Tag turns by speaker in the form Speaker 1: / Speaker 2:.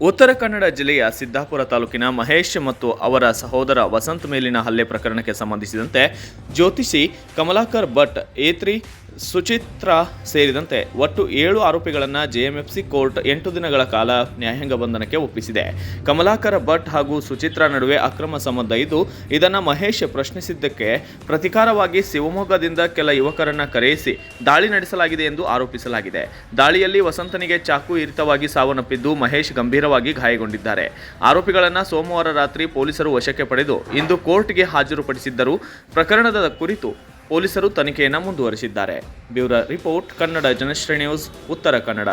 Speaker 1: ಉತ್ತರ ಕನ್ನಡ ಜಿಲ್ಲೆಯ ಸಿದ್ದಾಪುರ ತಾಲೂಕಿನ ಮಹೇಶ್ ಮತ್ತು ಅವರ ಸಹೋದರ ವಸಂತ್ ಮೇಲಿನ ಹಲ್ಲೆ ಪ್ರಕರಣಕ್ಕೆ ಸಂಬಂಧಿಸಿದಂತೆ ಜ್ಯೋತಿಷಿ ಕಮಲಾಕರ್ ಭಟ್, ಏತ್ರಿ ಸುಚಿತ್ರಾ ಸೇರಿದಂತೆ ಒಟ್ಟು ಏಳು ಆರೋಪಿಗಳನ್ನು ಜೆಎಂಎಫ್ಸಿ ಕೋರ್ಟ್ ಎಂಟು ದಿನಗಳ ಕಾಲ ನ್ಯಾಯಾಂಗ ಬಂಧನಕ್ಕೆ ಒಪ್ಪಿಸಿದೆ. ಕಮಲಾಕರ ಭಟ್ ಹಾಗೂ ಸುಚಿತ್ರಾ ನಡುವೆ ಅಕ್ರಮ ಸಂಬಂಧ ಇದ್ದು, ಇದನ್ನು ಮಹೇಶ್ ಪ್ರಶ್ನಿಸಿದ್ದಕ್ಕೆ ಪ್ರತಿಕಾರವಾಗಿ ಶಿವಮೊಗ್ಗದಿಂದ ಕೆಲ ಯುವಕರನ್ನು ಕರೆಯಿಸಿ ದಾಳಿ ನಡೆಸಲಾಗಿದೆ ಎಂದು ಆರೋಪಿಸಲಾಗಿದೆ. ದಾಳಿಯಲ್ಲಿ ವಸಂತನಿಗೆ ಚಾಕು ಇರಿತವಾಗಿ ಸಾವನ್ನಪ್ಪಿದ್ದು ಮಹೇಶ್ ಗಂಭೀರವಾಗಿ ಗಾಯಗೊಂಡಿದ್ದಾರೆ. ಆರೋಪಿಗಳನ್ನು ಸೋಮವಾರ ರಾತ್ರಿ ಪೊಲೀಸರು ವಶಕ್ಕೆ ಪಡೆದು ಇಂದು ಕೋರ್ಟ್ಗೆ ಹಾಜರುಪಡಿಸಿದ್ದರು. ಪ್ರಕರಣದ ಕುರಿತು ಪೊಲೀಸರು ತನಿಖೆಯನ್ನು ಮುಂದುವರಿಸಿದ್ದಾರೆ. Bureau report, Kannada Janashree news, Uttara Kannada.